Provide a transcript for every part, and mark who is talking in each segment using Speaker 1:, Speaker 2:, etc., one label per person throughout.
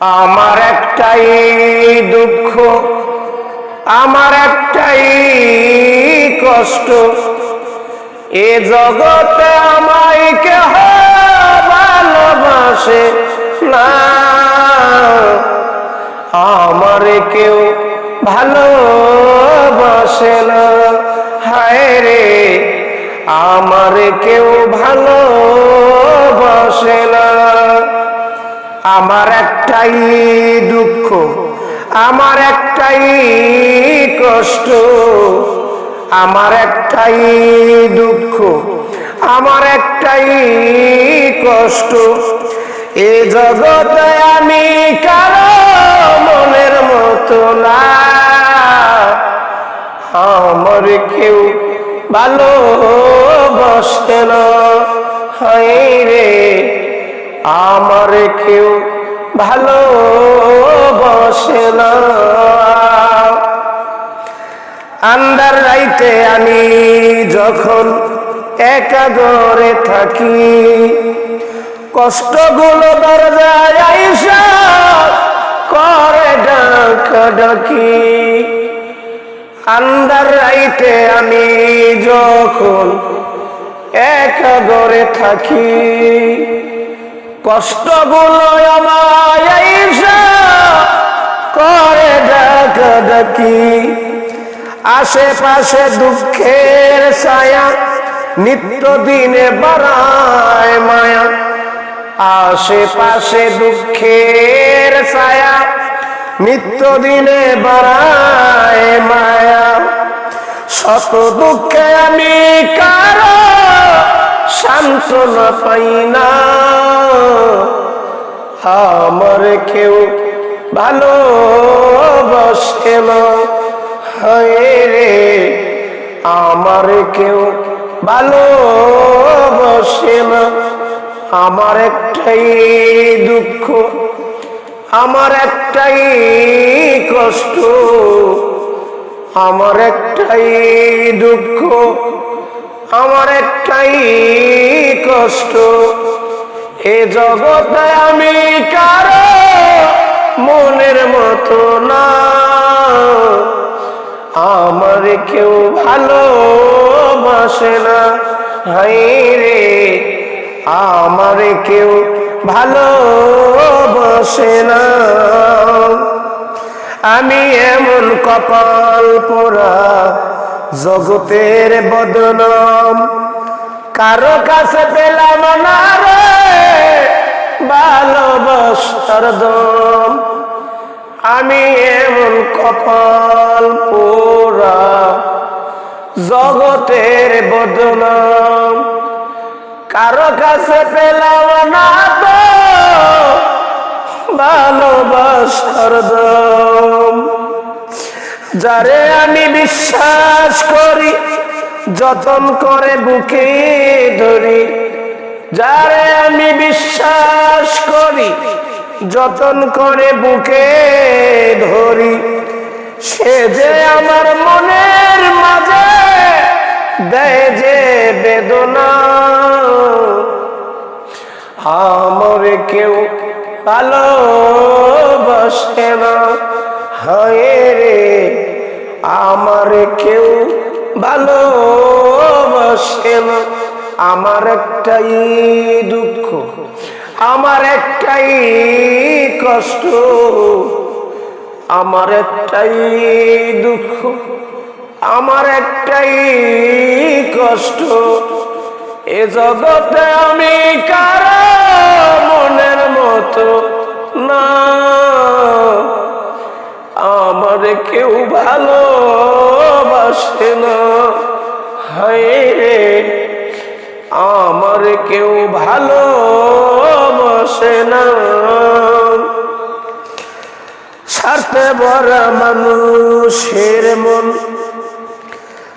Speaker 1: আমার একটাই দুঃখ, আমার একটাই কষ্ট। এ জগতে আমায় কেহ ভালোবাসে না। আমার কেউ ভালোবাসে না। হায় রে, আমার কেউ ভালোবাসে না। আমার একটাই দুঃখ, আমার একটাই কষ্ট, আমার একটাই দুঃখ, আমার একটাই কষ্ট। এ জগতে আমি কারও মনের মতো না। আমার কেউ ভালোবাসে না। হয় রে, আমার কেউ ভালোবাসে না। আন্দার রাইতে আমি যখন একা ঘরে থাকি, কষ্টগুলো দরজায় আইসা করে ডাকা ডাকি। আন্দার রাইতে আমি যখন একা ঘরে থাকি কষ্টগুলো আমায় করে ডাকা ডাকি। আশেপাশে দুঃখের ছায়া, নিত্য দিনে বাড়ায় মায়া। আশেপাশে দুঃখের ছায়া, নিত্য দিনে বাড়ায় মায়া। শত দুঃখে আমি কারও সান্ত্বনা পাই না। আমার কেউ ভালোবাসে না। হায় রে, আমার কেউ ভালোবাসে না। আমার একটাই দুঃখ, আমার একটাই কষ্ট, আমার একটাই দুঃখ। আমার একটাই কষ্ট, এ জগতে আমি কারও মনের মতো না। আমার কেউ ভালোবাসে না। হাই রে, আমার কেউ ভালোবাসে না। আমি এমন কপাল পোড়া জগতের বদনাম। কারও কাছে পেলাম না রে, ভালোবাসার দম। আমি এমন কপাল পোড়া জগতের বদনাম। কারও কাছে পেলাম না তো, ভালোবাসার দম। যারে আমি বিশ্বাস করি, যতন করে বুকে ধরি। যারে আমি বিশ্বাস করি, যতন করে বুকে ধরি। সে যে আমার মনের মাঝে দেয় যে বেদনা। আমার কেউ ভালোবাসে না। হায় রে, আমার কেউ না। আমার একটাই দুঃখ, আমার একটাই কষ্ট, আমার একটাই দুঃখ, আমার একটাই কষ্ট। এ জগতে আমি কারও মনের আমার কেউ ভালোবাসে না। হায় রে, আমার কেউ ভালোবাসে না। সারতে ভরা মানুষের মন,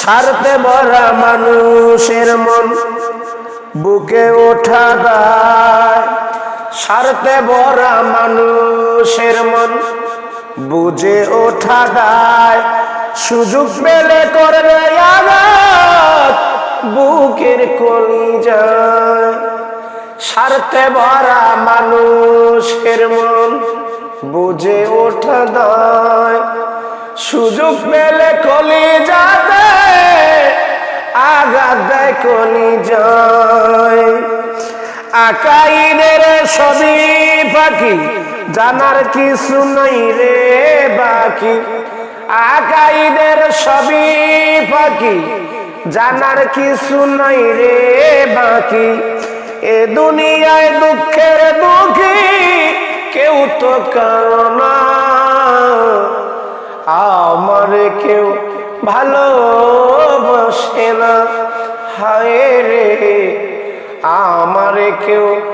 Speaker 1: সারতে ভরা মানুষের মন, বুকে ওঠা দায় সারতে ভরা মানুষের মন বুঝে ওঠা দায় সুযোগ পেলে করবে বুকের কলি যায় স্বার্থে ভরা মানুষের মন বুঝে ওঠা দায় সুযোগ পেলে কলি যাতে আঘাত দেয় কলি যায় আকাইদের সবই পাখি জানার কিছু নাই রে বাকি। আকাইদের সবই পাখি জানার কিছু নাই রে বাকি। এ দুনিয়ায় দুঃখের দুঃখী কেউ তো কারণ। আমার কেউ ভালোবাসে না। হায় রে, আমার কেউ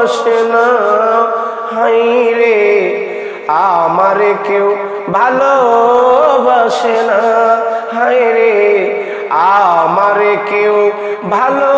Speaker 1: ভালোবাসে না। হাই রে আমার কেউ ভালোবাসে না। হাই রে আমার কেউ ভালো